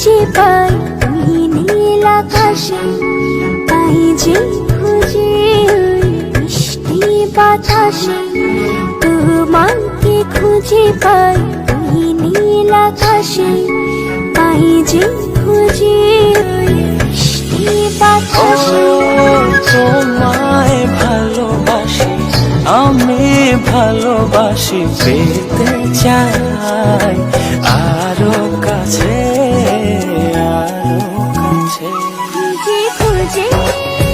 খুঁজে পাই ওই নীল আকাশে, তাই যে খুঁজে মিষ্টি বাতাসে। তোমাকে খুঁজে পাই ওই নীল আকাশে, তাই যে খুঁজে মিষ্টি বাতাসে। তোমায় ভালোবাসি, আমি ভালোবাসি, পেতে চাই। 情。一滴枯井。